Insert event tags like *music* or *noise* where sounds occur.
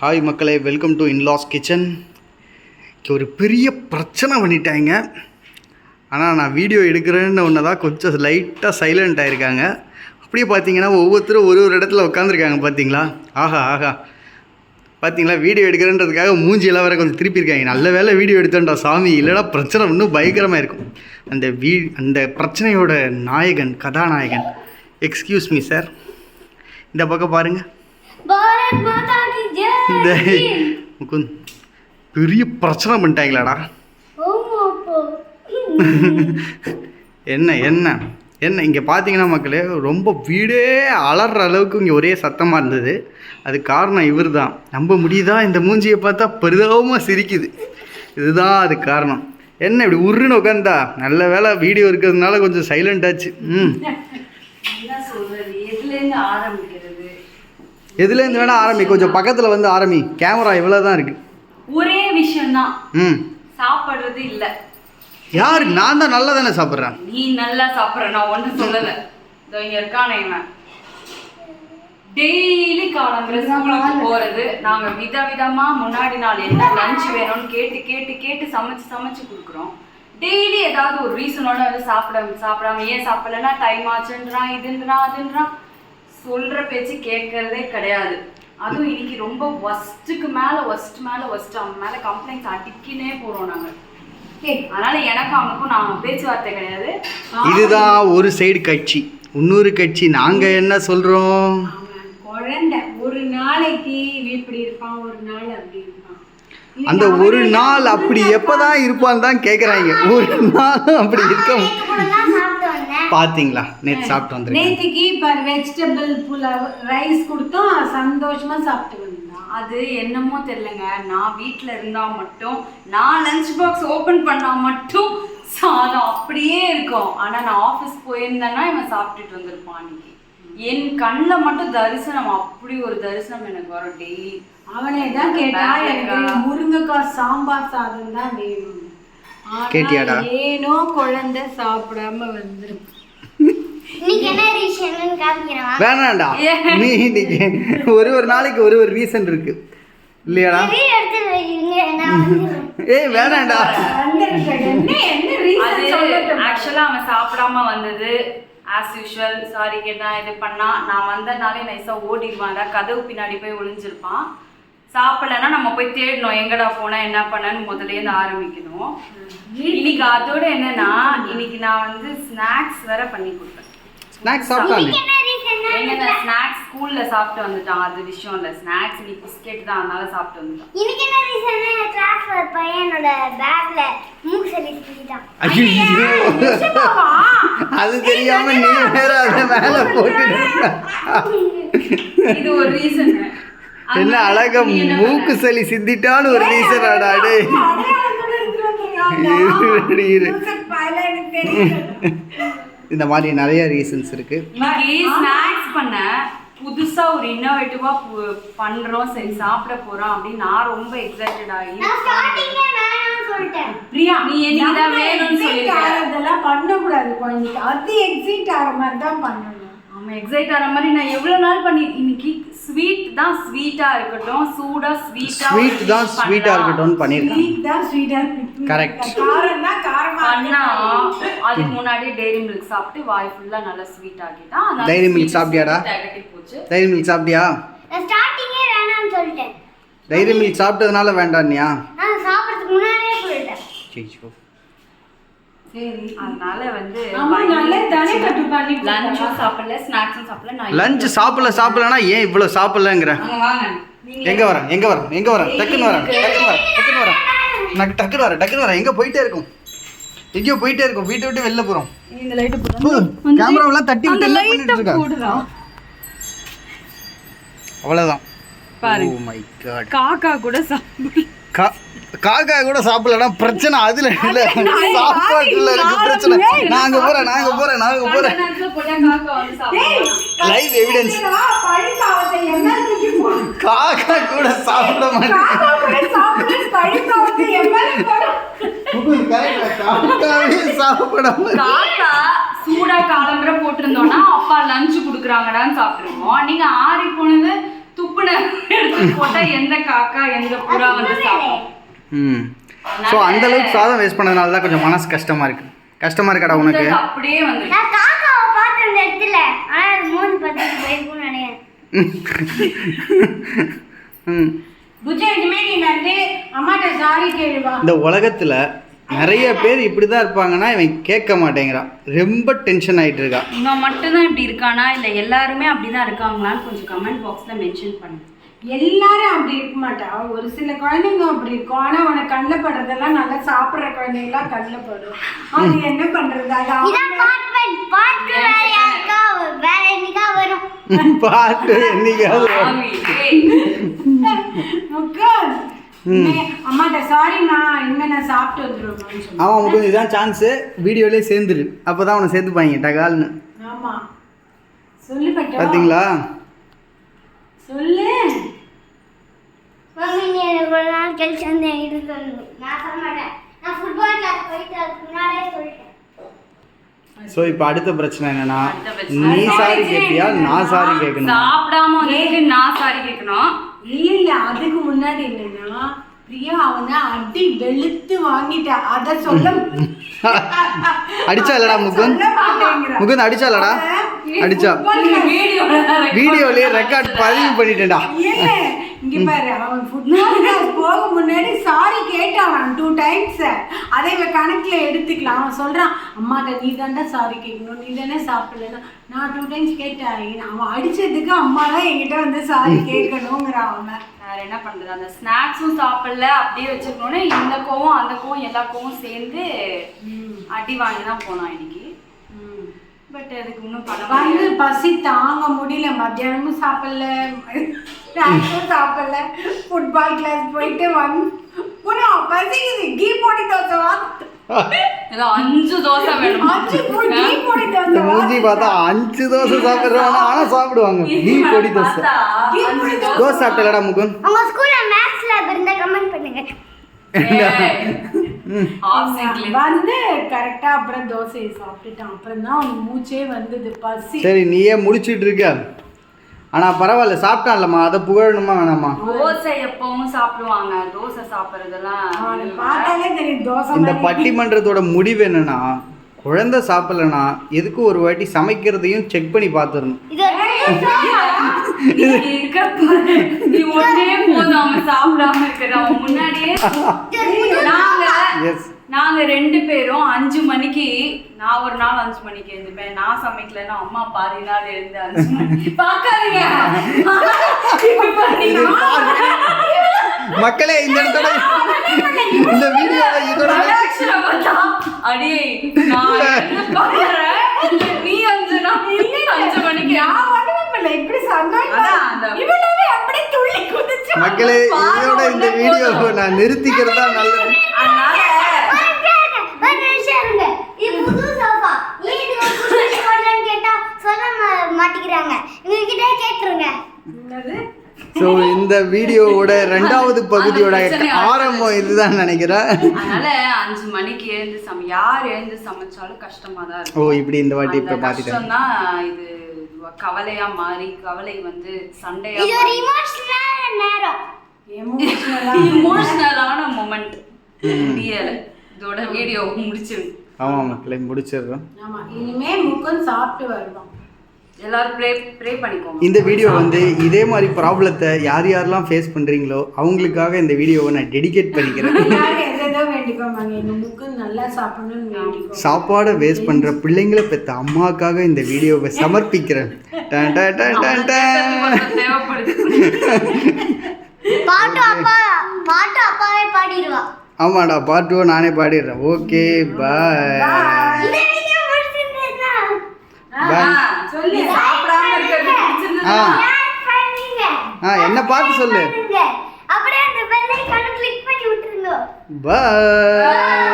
Hi மக்களே. Welcome to in-laws kitchen ஒரு பெரிய பிரச்சனை பண்ணிட்டாங்க. ஆனால் நான் வீடியோ எடுக்கிறேன்னு ஒன்று தான் கொஞ்சம் லைட்டாக சைலண்ட் ஆகிருக்காங்க அப்படியே பார்த்தீங்கன்னா ஒவ்வொருத்தரும் ஒரு ஒரு இடத்துல உட்காந்துருக்காங்க பார்த்தீங்களா ஆஹா ஆஹா. பார்த்தீங்களா வீடியோ எடுக்கிறேன்றதுக்காக மூஞ்சி எல்லாம் கொஞ்சம் திருப்பியிருக்காங்க. நல்ல வேலை வீடியோ எடுத்தேன்டா சாமி. இல்லைனா பிரச்சனை இன்னும் பயங்கரமாக இருக்கும். அந்த வீ அந்த பிரச்சனையோட நாயகன் கதாநாயகன். எக்ஸ்கியூஸ் மீ சார் இந்த பக்கம் பாருங்கள் பாரத் மாதா கி இந்த ஜெய் முகுந்த் பெரிய பிரச்சனை பண்ணிட்டாங்களாடா. ஓமா அப்போ. என்ன என்ன என்ன இங்கே பார்த்தீங்கன்னா மக்களே ரொம்ப வீடே அலற அளவுக்கு இங்கே ஒரே சத்தமாக இருந்தது. அது காரணம் இவர் தான் நம்ப முடியுதா? இந்த மூஞ்சியை பார்த்தா பெரிதமாக சிரிக்குது. இதுதான் அது காரணம். என்ன இப்படி உருன்னு உட்காந்தா நல்ல வேலை வீடியோ இருக்கிறதுனால கொஞ்சம் சைலண்ட் ஆச்சு. ம். எதுலேருந்து ஆரம்பிக்கிறது எதுலேருந்து வேணால் ஆரம்பி. கொஞ்சம் பக்கத்தில் வந்து ஆரம்பி. கேமரா இவ்வளோ தான் இருக்குது ஒரே விஷயம்தான் ம். சாப்பிடுறது இல்ல. யார்? நான் தான் நல்லா தானே சாப்பிட்றேன். நீ நல்லா சாப்பிடுற நான் ஒன்றும் சொல்லல. இதோ இங்க இருக்கானே இவன். டெய்லி காலம்பர ஸ்கூலுக்கு போறது நாங்க விதவிதமா முன்னாடி நாள் என்ன லஞ்ச் வேணும்னு கேட்டு கேட்டு கேட்டு சமைச்சு சமைச்சு கொடுக்குறோம். டெய்லி ஏதாவது ஒரு ரீசனோட சாப்பிட சாப்பிடாம ஏன் சாப்பிடலன்னா டைம் ஆச்சுன்றான் இதுன்றான் அதுன்றான். சொல்ற பேச்சு கேட்கறதே கிடையாது. அதுவும் இன்னைக்கு ரொம்ப ஒஸ்ட்டுக்கு மேல ஒஸ்ட் மேல ஒஸ்ட் அவன் மேல கம்ப்ளைண்ட்ஸ் அடிக்கினே போறோம் நாங்க. அதனால எனக்கு அவனுக்கும் நான் பேச்சுவார்த்தை கிடையாது. இதுதான் ஒரு சைடு கட்சி. இன்னொரு கட்சி. நாங்கள் என்ன சொல்கிறோம் குழந்தை. ஒரு நாளைக்கு இப்படி இருப்பான் ஒரு நாள் அப்படி இருப்பான். அந்த ஒரு நாள் அப்படி எப்பதான் இருப்பான்னு தான் கேட்குறாங்க ஒரு நாள் அப்படி இருக்க நேத்து கூட தான் சாப்பிட்டு வந்திருக்கேன். நேத்திக்கு இப்போ வெஜிடபிள் புலாவ் ரைஸ் கொடுத்தோம். சந்தோஷமா சாப்பிட்டு வந்தான் அது என்னமோ தெரியலங்க. நான் வீட்ல இருந்தா மட்டும் நான் லஞ்ச் பாக்ஸ் ஓபன் பண்ணா மட்டும் சாதம் அப்படியே இருக்கும். ஆனா நான் ஆபீஸ் போயிருந்தேன்னா இவன் சாப்பிட்டுட்டு வந்திருப்பான் அன்னைக்கு. என் கண்ணில் மட்டும் தரிசனம் அப்படி ஒரு தரிசனம் எனக்கு வரும் டெய்லி. அவனே தான் கேட்டா எனக்கு முருங்கைக்காய் சாம்பார் சாதம் தான் வேணும் கேட்டியாடா? ஏனோ குழந்தை சாப்பிடாம வந்துரும் இன்னைக்கு என்ன ரீசன் காமிக்கிறவா? வேணாண்டா நீ இன்னைக்கு ஒரு ஒரு நாளைக்கு ஒரு ஒரு ரீசன் இருக்கு. இல்லையாடா? *laughs* ஏய் வேணாண்டா வந்திருக்க ஆக்சுவலா அவன் சாப்பிடாம வந்தது. ஆஸ் யூஷுவல் சாரி கேட்டா இது பண்ணா. நான் வந்தனாலே நைஸா ஓடிடுவான் கதவு பின்னாடி போய் ஒளிஞ்சிருப்பான். சாப்பிடலன்னா நம்ம போய் தேடணும். எங்கடா போனா என்ன பண்ணன்னு முதல்ல இருந்து ஆரம்பிக்கணும். இன்னைக்கு அதோட என்னன்னா இன்னைக்கு நான் வந்து ஸ்நாக்ஸ் வேற பண்ணி கொடுப்பேன் ஸ்நாக்ஸ் சாப்பிட்டானே? என்ன ரீசன் எங்க ஸ்நாக்ஸ் ஸ்கூல்ல சாப்பிட்டு வந்துட்டான். அது விஷயம் இல்ல. ஸ்நாக்ஸ் பிஸ்கெட் தான். அதனால சாப்பிட்டு வந்துட்டான். இன்னைக்கு என்ன ரீசன் கிளாஸ்ல ஒரு பையனோட பேக்ல மூக்கு சளி அது தெரியாம நீ வேற அதை மேல போட்டு இது ஒரு ரீசன் என்ன அழகா மூக்கு சளி சிந்திட்டான்னு ஒரு ரீசன் ஆடா டேய். இரு, இரு. இந்த மாதிரி நிறைய ரீசன்ஸ் இருக்கு. ஸ்நாக்ஸ் பண்ண புதுசா ஒரு இன்னோவேட்டிவா பண்றோம். சரி சாப்பிட போறோம் அப்படின்னு நான் ரொம்ப எக்ஸைட்டட் ஆகி பிரியா நீ தான் வேணும்னு சொல்லிருக்க அதெல்லாம் பண்ணக்கூடாது. குழந்தைக்கு அது எக்ஸிட் ஆகிற மாதிரி தான் பண்ணணும். எக்ஸைட் ஆகிற மாதிரி நான் எவ்வளவு நாள் பண்ணி இன்னைக்கு ஸ்வீட் தான் ஸ்வீட்டா இருக்கட்டும் சூடா ஸ்வீட்டா ஸ்வீட் தான் ஸ்வீட்டா இருக்கட்டும்னு பண்ணிருக்காங்க ஸ்வீட் தான் ஸ்வீட்டா இருக்கு. Correct. காரம் தான் காரமா பண்ணா அதுக்கு முன்னாடி டெய்ரி மில்க் சாப்பிட்டு வாய் ஃபுல்லா நல்லா ஸ்வீட் ஆகிட்டான் milk sweet சாப்பிட்டியாடா? போச்சு. டைரி மில்க் சாப்பிட்டியா? நான் ஸ்டார்டிங்கே வேணாம்னு சொல்லிட்டேன். டைரி மில்க் சாப்பிட்டதுனால வேண்டான்னியா? நான் சாப்பிட்றதுக்கு முன்னாடியே சொல்லிட்டேன். அதனால வந்து ஆமா நல்லா தானே கட்டு பண்ணி லஞ்சும் சாப்பிடல ஸ்நாக்ஸும் சாப்பிடல நான் லஞ்ச் சாப்பிடல சாப்பிடலனா ஏன் இவ்வளோ சாப்பிடலங்கிற? அங்க வாங்க. நீங்க எங்க வரேன் எங்க வரேன் எங்க வரேன் டக்குன்னு வரேன் டக்குன்னு வரேன் டக்குன்னு வரேன் நான் டக்குன்னு வரேன் டக்குன்னு வரேன். எங்க போயிட்டே இருக்கும்? எங்கேயோ போயிட்டே இருக்கும். வீட்டை விட்டு வெளில போறோம். இந்த லைட் போடுறோம். கேமராவெல்லாம் தட்டி விட்டு என்ன பண்ணிட்டு அவ்வளவுதான். பாருங்க. ஓ மை காட் காக்கா கூட சாப்பிடு காக்கா கூட சாப்பிடலனா பிரச்சனை அதுல இல்ல. சாப்பாட்டுல இருக்கு பிரச்சனை. நாங்க போறேன் நாங்க போறேன் நாங்க போறேன். லைவ் எவிடன்ஸ் காக்கா கூட சாப்பிட மாட்டேன். சாப்பிட மாட்டேன். காக்கா சூடா காலம்பரை போட்டிருந்தோம்னா அப்பா லஞ்ச் குடுக்குறாங்கடான்னு சாப்பிட்டுருவோம். நீங்க ஆறி போனது துப்புன எடுத்து போட்டா எந்த காக்கா எந்த புறா வந்து சாப்பிடும்? ம். ஸோ அந்த அளவுக்கு சாதம் வேஸ்ட் பண்ணதுனால தான் கொஞ்சம் மனசு கஷ்டமாக இருக்கு. கஷ்டமாக இருக்காடா உனக்கு? அப்படியே வந்து நான் காக்காவை பார்த்தேன் அந்த இடத்துல. ஆனா அது மூஞ்சி பார்த்துட்டு போயிருக்கும்னு நினைக்கிறேன். ம். இந்த உலகத்தில் நிறைய பேர் இப்படி தான் இருப்பாங்கன்னா இவன் கேட்க மாட்டேங்கிறான் ரொம்ப டென்ஷன் ஆகிட்டு இருக்கா. இவன் மட்டும்தான் இப்படி இருக்கானா? இல்ல எல்லாருமே அப்படிதான் இருக்காங்களான்னு கொஞ்சம் கமெண்ட் பாக்ஸ்ல மென்ஷன் பண்ணுங்க. எல்லாரும் அப்படி இருக்க மாட்டா. ஒரு சில குழந்தைங்க அப்படி இருக்கும். ஆனா உனக்கு கண்ணில் படுறதெல்லாம் நல்லா சாப்பிடுற குழந்தைங்கலாம் கண்ணில் படும். அது என்ன பண்றது? இதான் *laughs* பாட்டு அவன் அவனுக்கு இதுதான் சான்ஸு வீடியோலேயே சேர்ந்துரு. அப்போ தான் அவனை சேர்த்துப்பாங்க டகால்னு. ஆமா. சொல்லு பட்டா. பார்த்தீங்களா சொல்லு. மம்மி நீ ஒரு நாள் கழிச்சு வந்து என்கிட்ட நான் சொல்ல மாட்டேன். நான் ஃபுட்பால் கிளாஸ் போயிட்டு அதுக்கு முன்னாடியே சொல்லிட்டேன். ஸோ இப்போ அடுத்த பிரச்சனை என்னன்னா. நீ சாரி கேட்பியா நான் சாரி கேட்கணும். சாப்பிடாம வந்து நான் சாரி கேட்கணும். இல்ல இல்ல அதுக்கு முன்னாடி என்னன்னா பிரியா அவனை அடி வெளுத்து வாங்கிட்டா. அத சொல்ல *laughs* அடிச்சா இல்லடா முகுந்த். முகுந்த் அடிச்சா? இல்லடா அடிச்சா வீடியோலயே ரெக்கார்ட் பதிவு பண்ணிட்டேன்டா. இங்க பாரு அவன் ஃபுட்பால் கிளாஸ் போக முன்னாடி சாரி கேட்டான் டூ டைம்ஸ் அதை இவன் கணக்குல எடுத்துக்கலாம். அவன் சொல்றான் அம்மாட்ட நீ தாண்டா சாரி கேட்கணும் நீ தானே சாப்பிடலன்னா. நான் டூ டைம்ஸ் கேட்டேன். அவன் அடிச்சதுக்கு அம்மா தான் என்கிட்ட வந்து சாரி கேட்கணுங்கிறான் அவன். வேற என்ன பண்றது? அந்த ஸ்நாக்ஸும் சாப்பிடல. அப்படியே வச்சிருக்கோன்னே இந்த கோவம் அந்த கோவம் எல்லா கோவம் சேர்ந்து அடி வாங்கி தான் போனான் இன்னைக்கு. பட் அதுக்கு இன்னும் பண்ண வந்து. பசி தாங்க முடியல. மத்தியானமும் சாப்பிடல. ஸ்நாக்ஸும் சாப்பிடல. ஃபுட்பால் கிளாஸ் போயிட்டு வந்து புனா பசிக்குது. கீ போடி தோசை வா ஏதோ அஞ்சு தோசை வேணும்? அஞ்சு கீ போடி இந்த தோசை மூஞ்சி பார்த்தா அஞ்சு தோசை சாப்பிட்றவனா ஆனால் சாப்பிடுவாங்க. நீ பொடி தோசை. தோசை. சாப்பிட்டலடா முகுந்த். உங்க ஸ்கூல்ல மேத்ஸ் லேப் இருந்தா கமெண்ட் பண்ணுங்க. வந்து கரெக்டா அப்புறம் தோசையை சாப்பிட்டுட்டான். அப்புறம் தான் அவனுக்கு மூச்சே வந்தது பசி. சரி நீயே முடிச்சிட்டு இருக்க ஆனால் பரவாயில்ல சாப்பிட்டான்லம்மா. அதை புகழணுமா வேணாமா? தோசை எப்பவும் சாப்பிடுவாங்க. தோசை சாப்பிடுறதெல்லாம் பார்த்தாலே தெரியும் தோசை இந்த. பட்டிமன்றத்தோட முடிவு என்னன்னா குழந்தை சாப்பிடலனா எதுக்கு ஒரு வாட்டி சமைக்கிறதையும் செக் பண்ணி பார்த்துடணும். இருக்க. நீ ஒன்னே போதும். அவன் சாப்பிடாம இருக்கிறது அவன் முன்னாடியே *laughs* நாங்க எஸ் நாங்க ரெண்டு பேரும் அஞ்சு மணிக்கு நான் ஒரு நாள் அஞ்சு மணிக்கு எழுந்துப்பேன் நான் சமைக்கலைன்னா அம்மா பாதி நாள் எழுந்து அஞ்சு பண்ணீங்க. மக்களே இந்த இடத்தோட இந்த வீடியோவை இதோட அடியே நான் எழுந்து பார்க்கறேன். நீ அஞ்சு நாள் அஞ்சு மணிக்கு நான் ஒண்ணுமே பண்ணல, இப்படி சந்தோஷமா அதான் அந்த- இவனாவே அப்படியே துள்ளி குதிச்சு மக்களே இதோட இந்த வீடியோவை நான் நிறுத்திக்கிறதா நல்லது. கேட்டுருங்க. என்னது? ஸோ இந்த வீடியோவோட ரெண்டாவது பகுதியோட ஆரம்பம் இதுதான் நினைக்கிறேன். அதனால அஞ்சு மணிக்கு எழுந்து சம யார் எழுந்து சமைச்சாலும் கஷ்டமா தான் ஓ இருக்கும். இப்படி இந்த வாட்டி இப்போ பார்த்துட்டேன் இது கவலையா மாறி கவலை வந்து சண்டையா இது ஒரு இமோஷனல் நேரம் Emotional ஆ. இமோஷனலான மொமெண்ட் முடியல இதோட வீடியோ முடிச்சு ஆமாம் மக்களே முடிச்சிடுறோம். ஆமா இனிமே முகம் சாப்பிட்டு பண்ணிக்கோங்க. இந்த வீடியோ வந்து இதே மாதிரி ப்ராப்ளத்தை யார் யாரெல்லாம் ஃபேஸ் பண்ணுறீங்களோ அவங்களுக்காக இந்த வீடியோவை நான் டெடிகேட் பண்ணிக்கிறேன். *laughs* சாப்பாடை வேஸ்ட் பண்ணுற பிள்ளைங்களை பெற்ற அம்மாக்காக இந்த வீடியோவை *laughs* சமர்ப்பிக்கிறேன். *laughs* பாட்டு அப்பா பாட்டு அப்பாவே பாடிடுவா. ஆமாடா பார்ட் டூ நானே பாடிடுறேன். Okay bye. ஆ என்ன பார்த்து சொல்லு? அப்படியே அந்த பெல் ஐகானை கிளிக் பண்ணி விட்டுருங்க. பாய்.